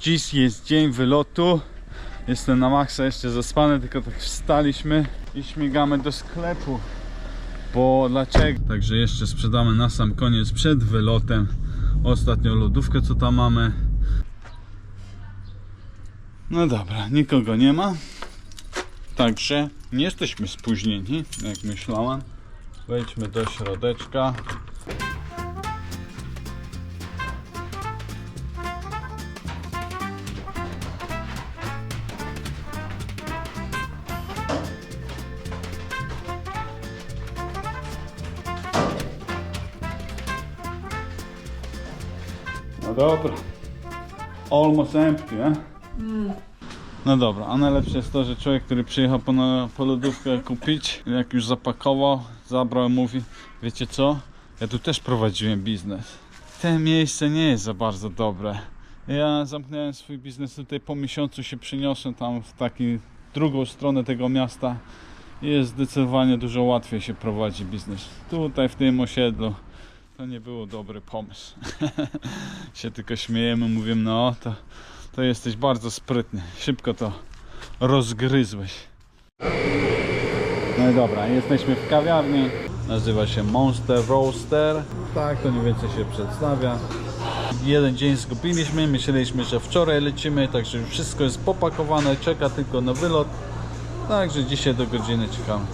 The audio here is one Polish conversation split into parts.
Dziś jest dzień wylotu. Jestem na maksa jeszcze zaspany, tylko tak wstaliśmy i śmigamy do sklepu. Bo dlaczego? Także jeszcze sprzedamy na sam koniec przed wylotem ostatnią lodówkę co tam mamy. No dobra, nikogo nie ma. Także nie jesteśmy spóźnieni, jak myślałem. Wejdźmy do środeczka. Dobra. Almost empty, eh? No dobra, a najlepsze jest to, że człowiek, który przyjechał po, na, po lodówkę kupić, jak już zapakował, zabrał, mówi, wiecie co, ja tu też prowadziłem biznes. Te miejsce nie jest za bardzo dobre. Ja zamknąłem swój biznes tutaj po miesiącu się przyniosłem tam w taki drugą stronę tego miasta. Jest zdecydowanie dużo łatwiej się prowadzi biznes. Tutaj w tym osiedlu to nie było dobry pomysł. się tylko śmiejemy, mówimy, no to to jesteś bardzo sprytny. Szybko to rozgryzłeś. No i dobra, jesteśmy w kawiarni. Nazywa się Monster Roaster. Tak, to mniej więcej się przedstawia. Jeden dzień zgubiliśmy, myśleliśmy, że wczoraj lecimy, także już wszystko jest popakowane, czeka tylko na wylot. Także dzisiaj do godziny czekamy.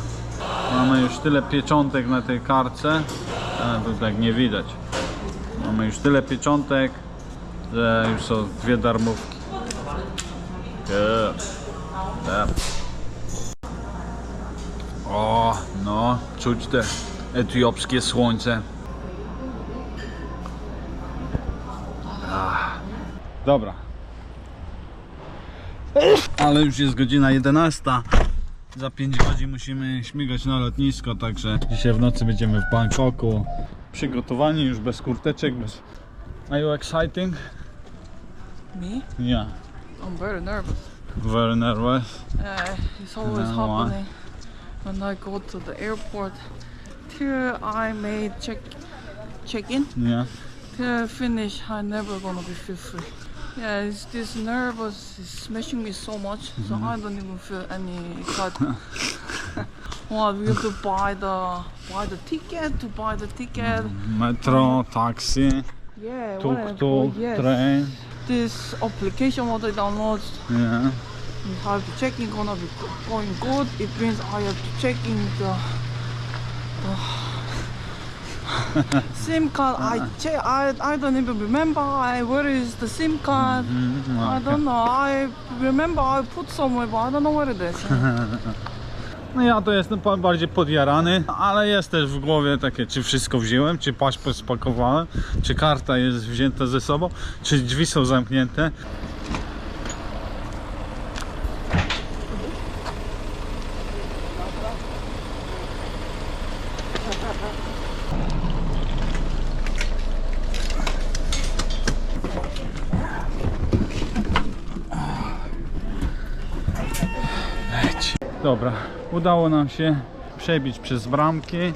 Mamy już tyle pieczątek na tej karce, a to tak nie widać. Mamy już tyle pieczątek, że już są dwie darmówki. Yep. O, no, czuć te etiopskie słońce. Ah. Dobra. Ale już jest godzina 11. Za 5 godzin musimy śmigać na lotnisko, także dzisiaj w nocy będziemy w Bangkoku. Przygotowani już bez kurteczek, bez... Are you exciting? Me? Yeah, I'm very nervous. very nervous. Uh, it's always No, why? happening when I go to the airport. Till I made check check in, Yeah. till I finish, I never gonna be feel free. Yeah, it's this nervous is smashing me so much, so Mm-hmm. I don't even feel any excitement. well, we have to buy the buy the ticket to buy the ticket. Metro, taxi, Yeah, tuk-tuk, Oh, yes. train. This application what I download Yeah. You have to check in gonna be going good. It means I have to check in the, the SIM card. I check. I, I don't even remember. I where is the SIM card? Mm, I okay. don't know. I remember I put somewhere, but I don't know where it is. No ja to jestem bardziej podjarany, ale jest też w głowie takie, czy wszystko wziąłem, czy paszport spakowałem, czy karta jest wzięta ze sobą, czy drzwi są zamknięte. Udało nam się przebić przez bramki.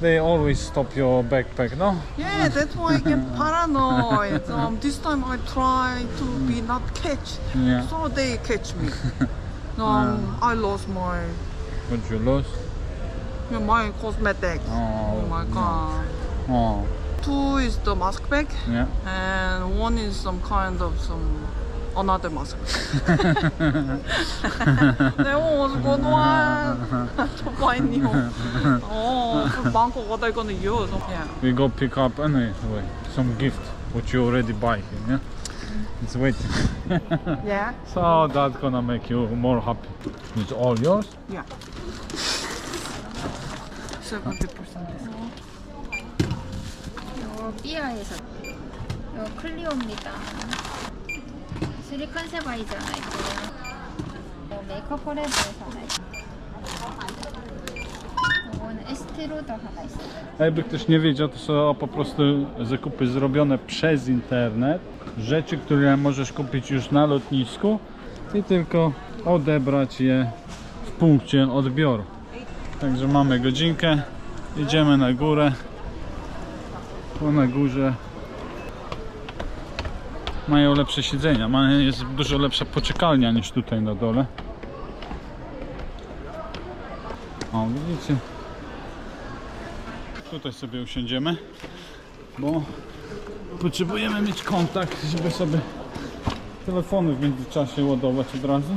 They always stop your backpack, no? yeah, that's why I get paranoid. Um, this time I try to be not catch, Yeah. so they catch me. Um, I lost my What you lost? my cosmetics. Oh, Oh my god. Oh. Two is the mask bag. yeah. and one is some kind of some another mask. that one was a good one to find you. Oh, for Bangkok, what are you gonna use? Yeah. We go pick up anyway some gift what you already buy here, yeah? It's waiting. Yeah. So that's gonna make you more happy. It's all yours? Yeah. Seventy percent discount. 요 삐아에서 요 클리오입니다. する会社はいいじゃないかなメイコポレート A jakby ktoś nie wiedział, to są po prostu zakupy zrobione przez internet. Rzeczy, które możesz kupić już na lotnisku i tylko odebrać je w punkcie odbioru. Także mamy godzinkę, idziemy na górę. Bo na górze mają lepsze siedzenia. Jest dużo lepsza poczekalnia niż tutaj na dole. O, widzicie? Tutaj sobie usiądziemy, bo potrzebujemy mieć kontakt, żeby sobie telefony w międzyczasie ładować od razu.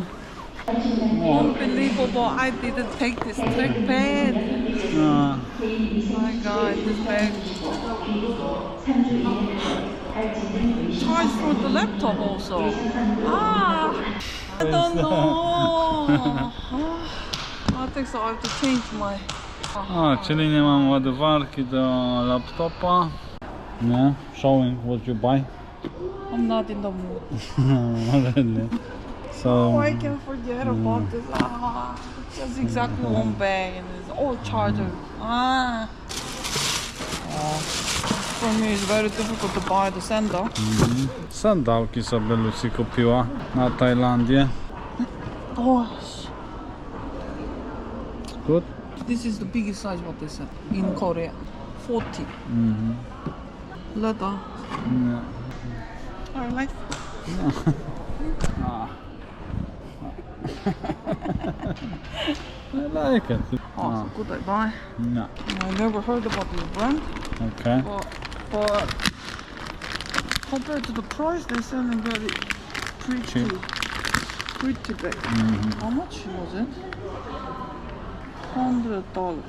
Unbelievable, I didn't take this trackpad. A, My god, this bag. Charge for the laptop also. Ah, I don't know. Ah, I think so. I have to change my. a, czyli nie mam ładowarki do laptopa. Nie, showing what you buy. I'm not in the mood. really. So, Oh, I can forget about this. Ah, it's just exactly one bag and it's all charger. Ah. Oh. For me, it's very difficult to buy the sender. Mhm. sandałki sobie Lucy kupiła na Tajlandię. Oh, Good? this is the biggest size what they said in Korea. 40. Leather. Nie. I like. I like it. Oh, Ah. so good I buy. No. I never heard about this brand, Okay. But compared to the price, they're selling very pretty, Cheap. pretty bag. Mm-hmm. How much was it? Hundred dollars.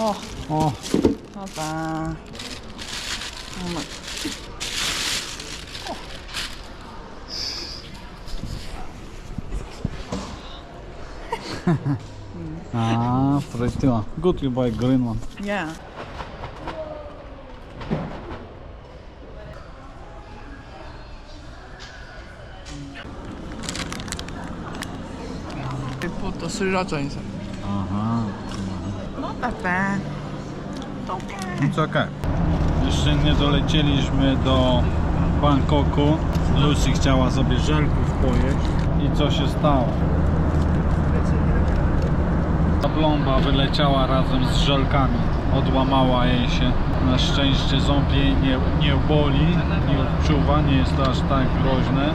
Oh, O, not bad. How much? a, pretty one. Good you buy green one. Yeah. They put the sriracha inside. Aha. Not that bad. Okay. It's okay. Jeszcze nie dolecieliśmy do Bangkoku. Lucy chciała sobie żelków pojeść. I co się stało? Ta blomba wyleciała razem z żelkami. Odłamała jej się. Na szczęście jej nie, nie boli, nie odczuwa, nie jest to aż tak groźne.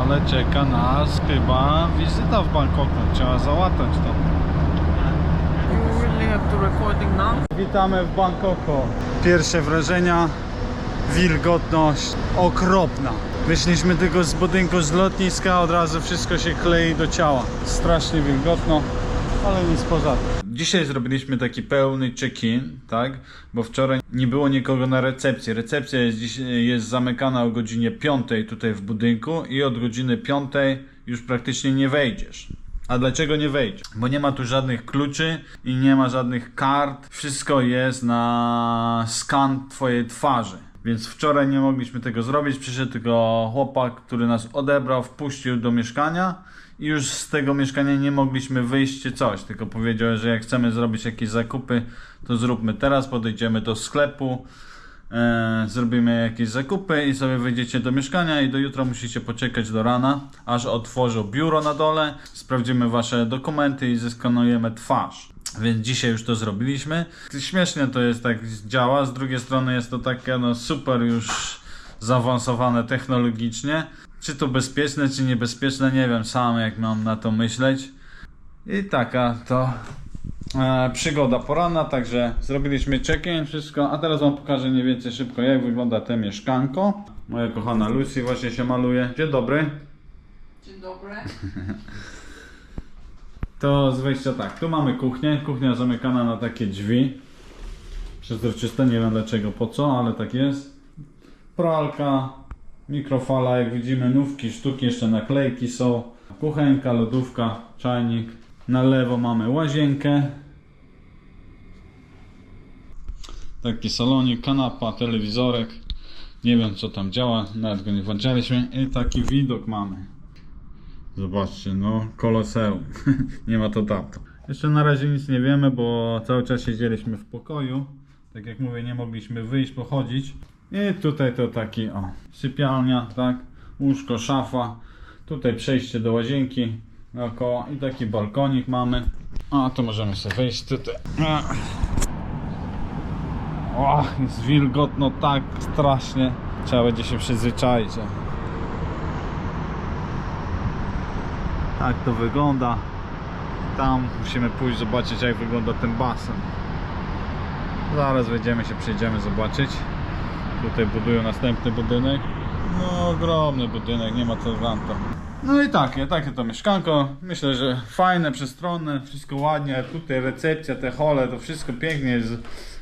Ale czeka nas chyba wizyta w Bangkoku. Trzeba załatać to. Witamy w Bangkoku. Pierwsze wrażenia, wilgotność okropna. Wyszliśmy tylko z budynku z lotniska, od razu wszystko się klei do ciała. Strasznie wilgotno, ale nic poza tym. Dzisiaj zrobiliśmy taki pełny check-in, tak? Bo wczoraj nie było nikogo na recepcji. Recepcja jest, dziś, jest zamykana o godzinie 5 tutaj w budynku i od godziny 5 już praktycznie nie wejdziesz. A dlaczego nie wejdzie? Bo nie ma tu żadnych kluczy i nie ma żadnych kart. Wszystko jest na skan twojej twarzy. Więc wczoraj nie mogliśmy tego zrobić. Przyszedł tylko chłopak, który nas odebrał, wpuścił do mieszkania i już z tego mieszkania nie mogliśmy wyjść coś. Tylko powiedział, że jak chcemy zrobić jakieś zakupy, to zróbmy teraz. Podejdziemy do sklepu, e, zrobimy jakieś zakupy i sobie wejdziecie do mieszkania i do jutra musicie poczekać do rana, aż otworzą biuro na dole, sprawdzimy wasze dokumenty i zeskanujemy twarz. Więc dzisiaj już to zrobiliśmy. Śmiesznie to jest tak działa, z drugiej strony jest to takie no super już zaawansowane technologicznie. Czy to bezpieczne, czy niebezpieczne, nie wiem sam jak mam na to myśleć. I taka to e, przygoda poranna, także zrobiliśmy check-in, wszystko, a teraz wam pokażę mniej więcej szybko jak wygląda te mieszkanko. Moja kochana Lucy właśnie się maluje. Dzień dobry. Dzień dobry. To z wejścia tak, tu mamy kuchnię, kuchnia zamykana na takie drzwi. Przezroczyste, nie wiem dlaczego, po co, ale tak jest. Pralka, mikrofala, jak widzimy, nówki, sztuki, jeszcze naklejki są. Kuchenka, lodówka, czajnik. Na lewo mamy łazienkę. Taki salonik, kanapa, telewizorek. Nie wiem co tam działa, nawet go nie włączaliśmy. I taki widok mamy. Zobaczcie, no koloseum. nie ma to daty. Jeszcze na razie nic nie wiemy, bo cały czas siedzieliśmy w pokoju. Tak jak mówię, nie mogliśmy wyjść, pochodzić. I tutaj to taki, o, sypialnia, tak? Łóżko, szafa. Tutaj przejście do łazienki naokoło i taki balkonik mamy. A, to możemy sobie wejść tutaj. O, jest wilgotno tak strasznie. Trzeba będzie się przyzwyczaić. Tak to wygląda. Tam musimy pójść zobaczyć jak wygląda ten basen. Zaraz wejdziemy się, przejdziemy zobaczyć. Tutaj budują następny budynek. No ogromny budynek, nie ma co ranta. No i takie, takie to mieszkanko. Myślę, że fajne, przestronne, wszystko ładnie. Tutaj recepcja, te hole, to wszystko pięknie jest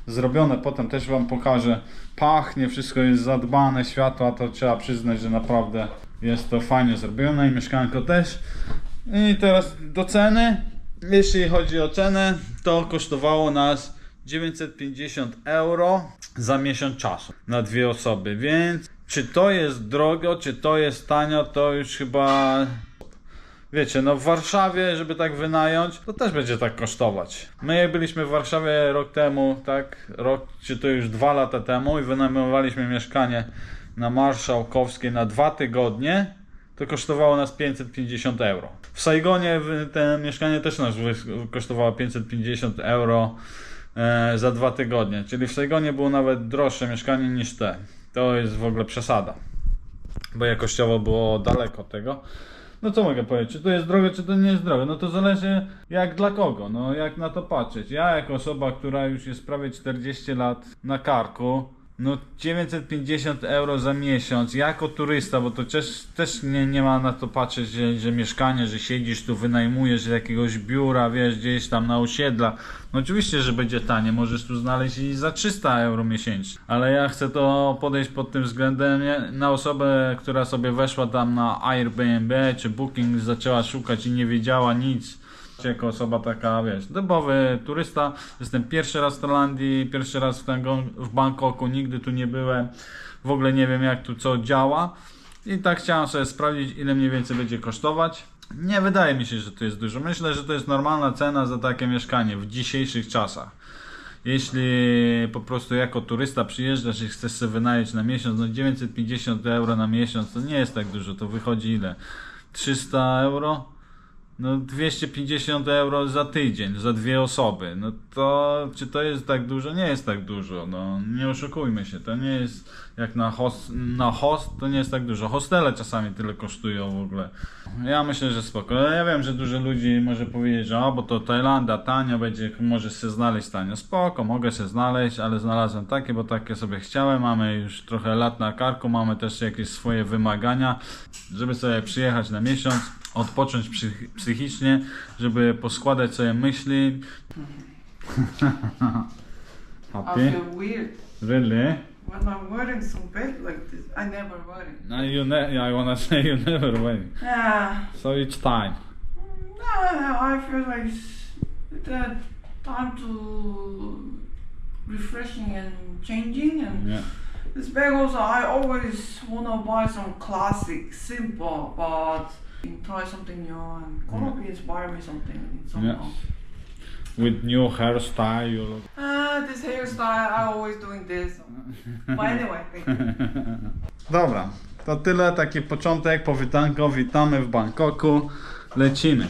zrobione. Potem też wam pokażę. Pachnie, wszystko jest zadbane, światła, to trzeba przyznać, że naprawdę jest to fajnie zrobione i mieszkanko też. I teraz do ceny. Jeśli chodzi o cenę, to kosztowało nas 950 euro za miesiąc czasu na dwie osoby, więc czy to jest drogo, czy to jest tanio, to już chyba wiecie, no w Warszawie, żeby tak wynająć, to też będzie tak kosztować. My jak byliśmy w Warszawie rok temu, tak, rok, czy to już dwa lata temu i wynajmowaliśmy mieszkanie na Marszałkowskiej na dwa tygodnie, to kosztowało nas 550 euro. W Saigonie te mieszkanie też nas kosztowało 550 euro e, za dwa tygodnie, czyli w Saigonie było nawet droższe mieszkanie niż te. To jest w ogóle przesada, bo jakościowo było daleko od tego. No co mogę powiedzieć, czy to jest drogie, czy to nie jest drogie? No to zależy jak dla kogo, no jak na to patrzeć. Ja jako osoba, która już jest prawie 40 lat na karku, no 950 euro za miesiąc, jako turysta, bo to też, też nie, nie ma na to patrzeć, że, że mieszkanie, że siedzisz tu, wynajmujesz jakiegoś biura, wiesz, gdzieś tam na osiedla. No oczywiście, że będzie tanie, możesz tu znaleźć i za 300 euro miesięcznie. Ale ja chcę to podejść pod tym względem na osobę, która sobie weszła tam na Airbnb czy Booking, zaczęła szukać i nie wiedziała nic jako osoba taka, wiesz, typowy turysta. Jestem pierwszy raz w Tajlandii, pierwszy raz w, tego, w Bangkoku, nigdy tu nie byłem. W ogóle nie wiem jak tu co działa. I tak chciałem sobie sprawdzić, ile mniej więcej będzie kosztować. Nie wydaje mi się, że to jest dużo. Myślę, że to jest normalna cena za takie mieszkanie w dzisiejszych czasach. Jeśli po prostu jako turysta przyjeżdżasz i chcesz sobie wynająć na miesiąc, no 950 euro na miesiąc to nie jest tak dużo, to wychodzi ile? 300 euro? No 250 euro za tydzień, za dwie osoby. No to czy to jest tak dużo? Nie jest tak dużo. No nie oszukujmy się. To nie jest jak na host, na host to nie jest tak dużo. Hostele czasami tyle kosztują w ogóle. Ja myślę, że spoko. Ja wiem, że dużo ludzi może powiedzieć, że o, bo to Tajlanda tanio będzie, możesz się znaleźć tanio. Spoko, mogę się znaleźć, ale znalazłem takie, bo takie sobie chciałem. Mamy już trochę lat na karku, mamy też jakieś swoje wymagania, żeby sobie przyjechać na miesiąc, odpocząć psych- psychicznie, żeby poskładać sobie myśli. I Happy? feel weird Really? When I'm wearing some belt like this. I never wear it. No, you ne- I wanna say you never win. Yeah. So it's time. No, I feel like it's time to refreshing and changing and Yeah. this bag also I always wanna buy some classic, simple, but try something new and Colombia inspire me something somehow. With new hairstyle, you look. Ah, this hairstyle, I always doing anyway, thank you. Dobra, to tyle, taki początek, powitanko, witamy w Bangkoku, lecimy.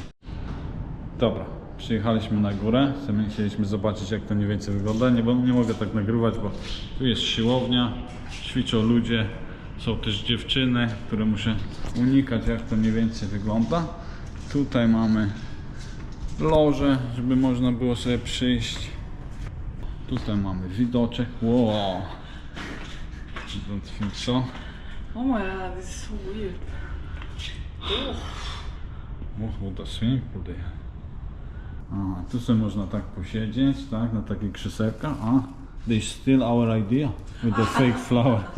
Dobra, przyjechaliśmy na górę, chcieliśmy zobaczyć jak to mniej więcej wygląda, nie, bo nie mogę tak nagrywać, bo tu jest siłownia, ćwiczą ludzie, są też dziewczyny, które muszę unikać jak to mniej więcej wygląda. Tutaj mamy loże, żeby można było sobie przyjść. Tutaj mamy widoczek, wow. Don't think so. Oh my god, this is so weird. O, to swimming pool there. A, tu sobie można tak posiedzieć, tak, na takich krzesełkach. A, they steal our idea with the fake flower.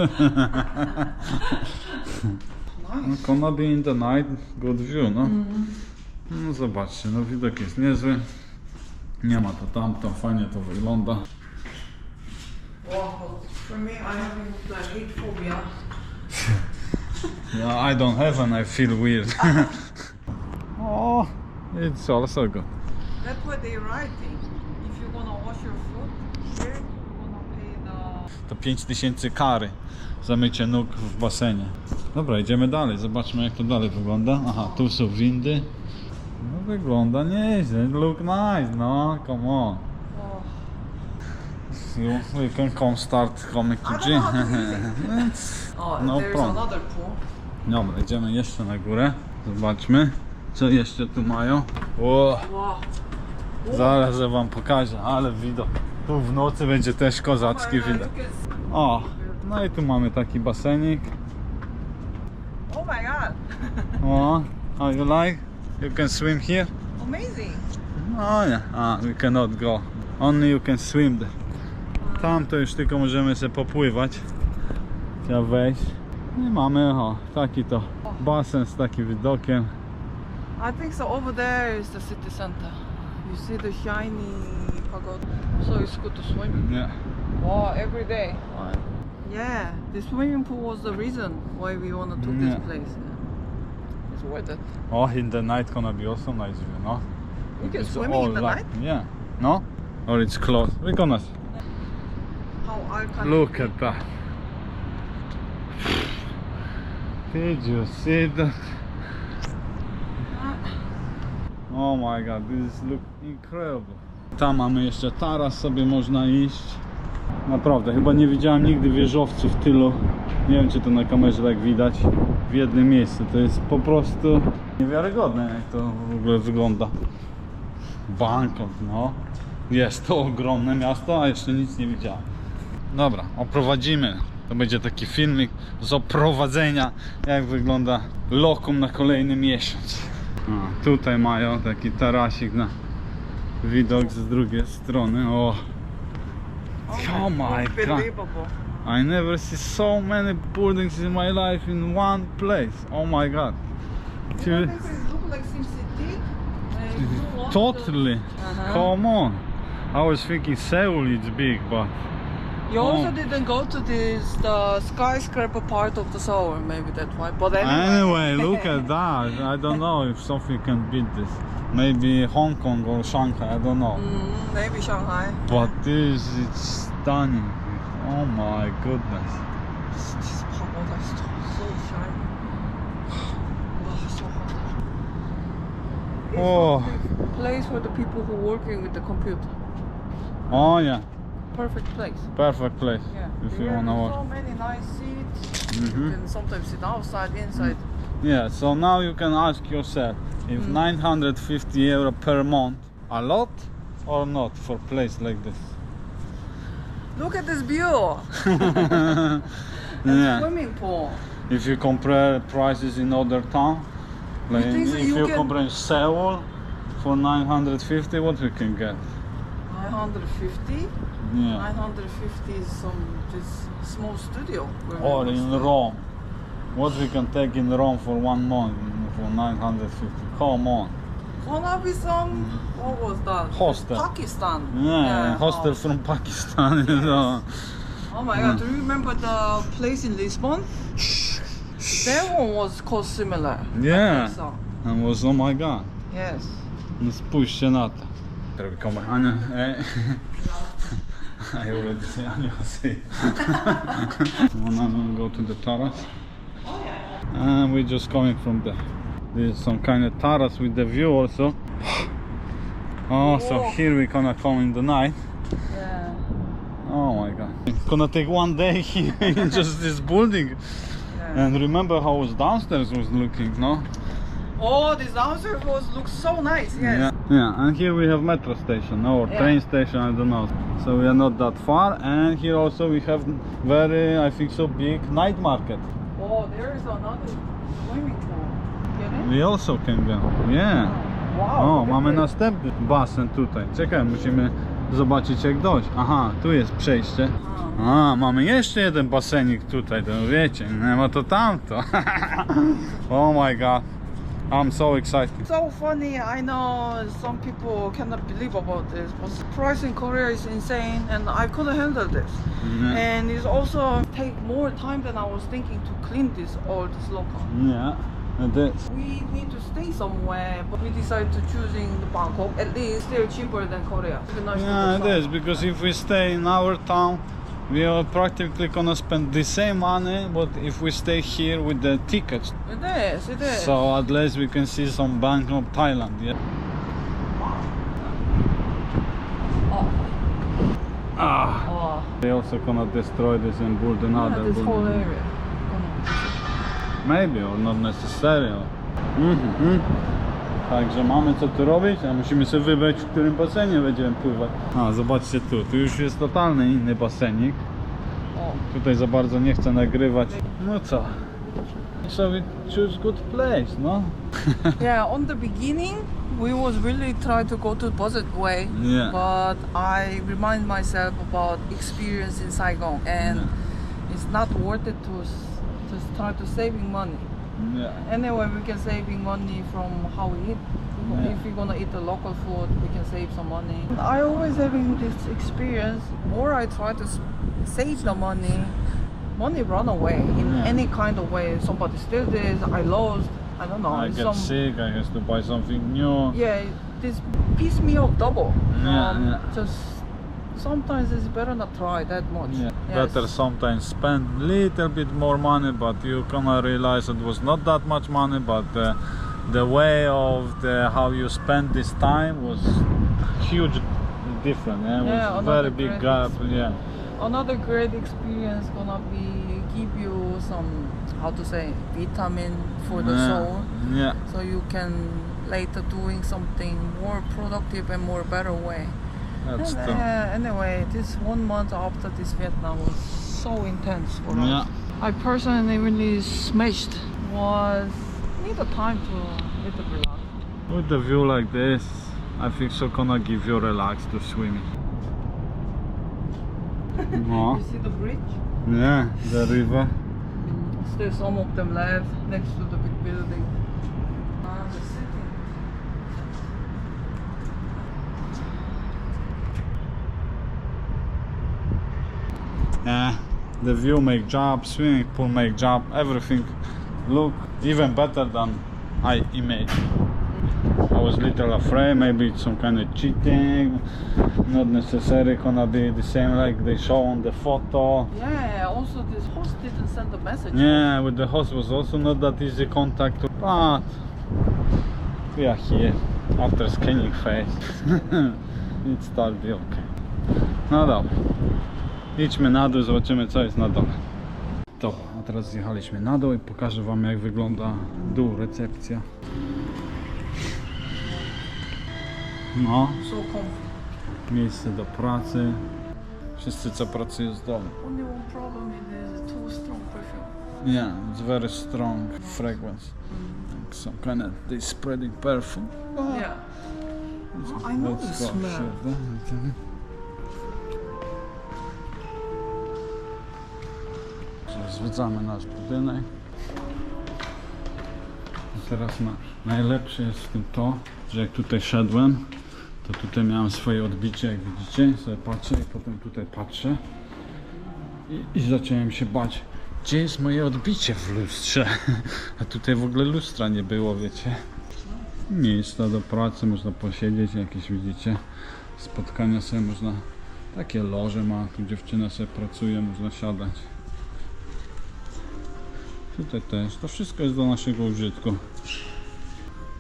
Nice. Canada in the night, good view, no. No zobaczcie, no widok jest niezły. Nie ma to tamto, fajnie to wygląda. Wow, for me, I have the hate phobia. Yeah, I don't have and I feel weird. oh, it's also good. That's what they writing. If you're gonna wash your foot here, you're gonna pay the. To 5000 kary za mycie nóg w basenie. Dobra, idziemy dalej, zobaczmy jak to dalej wygląda. Aha, tu są windy. No wygląda nieźle. Look nice, no, come on. You, we can come start coming to gym. Oh, No problem. Dobra, idziemy jeszcze na górę. Zobaczmy, co jeszcze tu mają. Wow. zaraz wam pokażę, ale widok. Tu w nocy będzie też kozacki widok. O, no i tu mamy taki basenik. Oh my god. O, how you like? You can swim here? Amazing. Oh yeah, ah, we cannot go. Only you can swim there. Tam to już tylko możemy sobie popływać. Trzeba wejść. I mamy o, taki to basen z takim widokiem. I think so. Over there is the city center. You see the shiny pagoda. So it's good to swim. Nie. Wow, every day. Yeah, the swimming pool was the reason why we took this Yeah. place. Yeah. It's worth it. Oh, in the night gonna be also nice view, no? You can It's swim in the light. night. Yeah. No? Or it's closed. We're gonna see. Look at that. Did you see that? Oh my god, this look incredible. Tam mamy jeszcze taras, sobie można iść. Naprawdę, chyba nie widziałem nigdy wieżowców tylu. Nie wiem czy to na kamerze tak widać. W jednym miejscu. To jest po prostu niewiarygodne jak to w ogóle wygląda. Bangkok, no. Jest to ogromne miasto, a jeszcze nic nie widziałem. Dobra, oprowadzimy. To będzie taki filmik z oprowadzenia, jak wygląda lokum na kolejny miesiąc. A, tutaj mają taki tarasik na widok z drugiej strony. O, Oh my God. I never see so many buildings in my life in one place. Oh my god. Want Totally. Come on. I was thinking Seoul is big, but you also Oh. didn't go to this the skyscraper part of the Seoul, maybe that's why. But anyway. anyway, look at that. I don't know if something can beat this. Maybe Hong Kong or Shanghai, I don't know. Mm, maybe Shanghai. But this is stunning. Oh my goodness. This pagoda is so, so shiny. Wow, so hot. Oh. place for the people who working with the computer. Oh yeah, Perfect place. perfect place Yeah. if you wanna are watch. So many nice seats. Mhm. You can sometimes sit outside, inside. Yeah, so now you can ask yourself if Mm. 950 euro per month a lot or not for a place like this. Look at this view. yeah. Swimming pool. If you compare prices in other town, like think if you you can- compare Seoul for 950, what we can get? 950. Yeah. 950 is some this small studio. where Or in stay. Rome. What we can take in Rome for one month for 950. Come on. Gonna be some. What was that? Hostel. Pakistan. Yeah, hostel oh. from Pakistan. you know. Oh my god, do you remember the place in Lisbon? That one was called similar. Yeah. so. And was oh my god. Yes. No spójrzcie na to. Teraz kommer Ania. eh. I already say Ania say. Wanna go to the terrace? Oh, yeah. Ah, and we're just coming from there. There's some kind of terrace with the view also. Oh, so here we're gonna come in the night. Yeah. Oh my god. It's gonna take one day here in just this building. yeah. And remember how was downstairs was looking, no? Oh, this downstairs was looks so nice. Yes. Yeah, yeah, and here we have metro station or Yeah. train station, I don't know. So we are not that far, and here also we have very, I think so, big night market. Oh, there is another swimming pool. We also can go. Yeah. Wow. O, mamy następny basen tutaj. Czekaj, musimy zobaczyć jak dojść. Aha, tu jest przejście. A, mamy jeszcze jeden basenik tutaj, to wiecie, nie ma to tamto. oh my god. I'm so excited. So funny. I know some people cannot believe about this, but the price in Korea is insane, and I couldn't handle this. Yeah. And it's also take more time than I was thinking to clean this all this local. Yeah. We need to stay somewhere, but we decided to choosing the Bangkok. At least they're cheaper than Korea. Nice Yeah, it is because if we stay in our town, we are practically gonna spend the same money, but if we stay here with the tickets, It is, it is. so at least we can see some Bangkok, Thailand. Yeah. Ah. oh, They also gonna destroy this and build yeah, another. this build- whole area. Maybe, or not necessarily. Mhm. Także mamy co tu robić, a musimy sobie wybrać, w którym basenie będziemy pływać. A, zobaczcie tu, tu już jest totalny inny basenik. Tutaj za bardzo nie chcę nagrywać. No co? So choose good place, no? Yeah, on the beginning, we was really try to go to budget way, Yeah. but I remind myself about experience in Saigon, and it's not worth it to to try to saving money. Yeah. Anyway, we can saving money from how we eat. Yeah. If we're gonna eat the local food, we can save some money. I always having this experience. More I try to save the money, money run away in Yeah. any kind of way. Somebody steal this, I lost. I don't know. I get some sick, I have to buy something new. yeah, this piss me off double. Yeah, um, yeah. Just sometimes it's better not try that much. Yeah. Yes. Better sometimes spend little bit more money, but you gonna realize it was not that much money, but the, the way of the how you spend this time was huge different. Yeah, it was another very big great gap. Yeah. Another great experience gonna be give you some how to say vitamin for the yeah. soul, Yeah. so you can later doing something more productive and more better way. That's And, uh, anyway, this one month after this Vietnam was so intense for Yeah. us. I personally really smashed. Was need a time to little relax. With the view like this, I think so gonna give you relax to swimming. No. You see the bridge? Yeah, the river. Still some of them left next to the big building. Ah, the city. Yeah, the view make job, swimming pool make job, everything look even better than I imagine. I was little afraid, maybe it's some kind of cheating, not necessarily gonna be the same like they show on the photo. Yeah, also this host didn't send a message. Yeah, with the host was also not that easy contact, but we are here after scanning face. it start be okay. No dobra. Idźmy na dół, zobaczymy co jest na dole. Dobra, a teraz zjechaliśmy na dół i pokażę wam jak wygląda dół, recepcja. No, miejsce do pracy. Wszyscy co pracują z domu. Only one problem it is too strong perfume. Yeah, it's very strong fragrance. Like some kind of they spreading perfume. Yeah. I know the smell. Zwiedzamy nasz budynek. I teraz na, najlepsze jest w tym to, że jak tutaj szedłem, to tutaj miałem swoje odbicie, jak widzicie, sobie patrzę i potem tutaj patrzę i, i zacząłem się bać, gdzie jest moje odbicie w lustrze, a tutaj w ogóle lustra nie było, wiecie. Miejsca do pracy, można posiedzieć, jakieś widzicie, spotkania sobie można, takie loże ma, tu dziewczyna sobie pracuje, można siadać. Tutaj też, to wszystko jest do naszego użytku.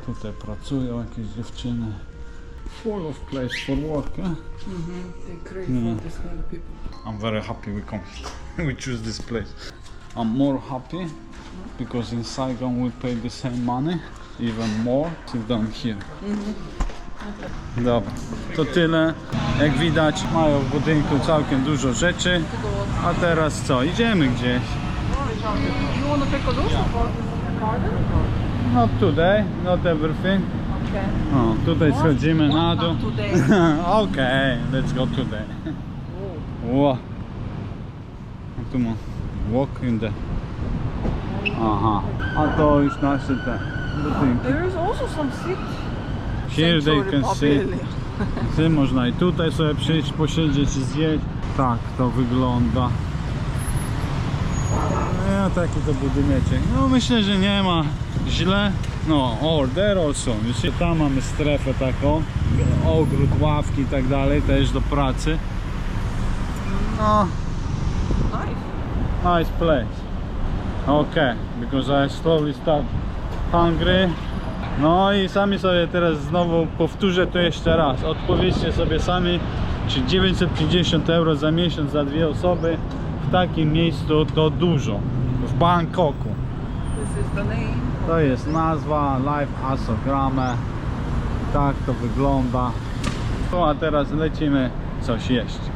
Tutaj pracują jakieś dziewczyny. Full of place for work, eh? They crave Yeah. for this kind of people. I'm very happy we come. we choose this place. I'm more happy because in Saigon we pay the same money, even more, down here. Dobra, to tyle. Jak widać mają w budynku całkiem dużo rzeczy. A teraz co? Idziemy gdzieś. You wanna take a look about this garden? Not today, not everything. Okay. O, tutaj schodzimy na dół. Today. okay, let's go today. No tu ma walk in the... Aha, a to już nasze te budynki. There is also some seat. Here they can sit. Ty można i tutaj sobie przyjść, posiedzieć i zjeść. Tak to wygląda. Taki to budyneczek. No myślę, że nie ma źle. No, or there also. Już tam mamy strefę taką. Ogród, ławki i tak dalej, też do pracy. No, nice place. Okay, because I slowly start hungry. No i sami sobie teraz znowu powtórzę to jeszcze raz. Odpowiedzcie sobie sami, czy 950 euro za miesiąc za dwie osoby w takim miejscu to dużo. Bangkoku. To jest nazwa Live Asograme. Tak to wygląda. No a teraz lecimy coś jeść.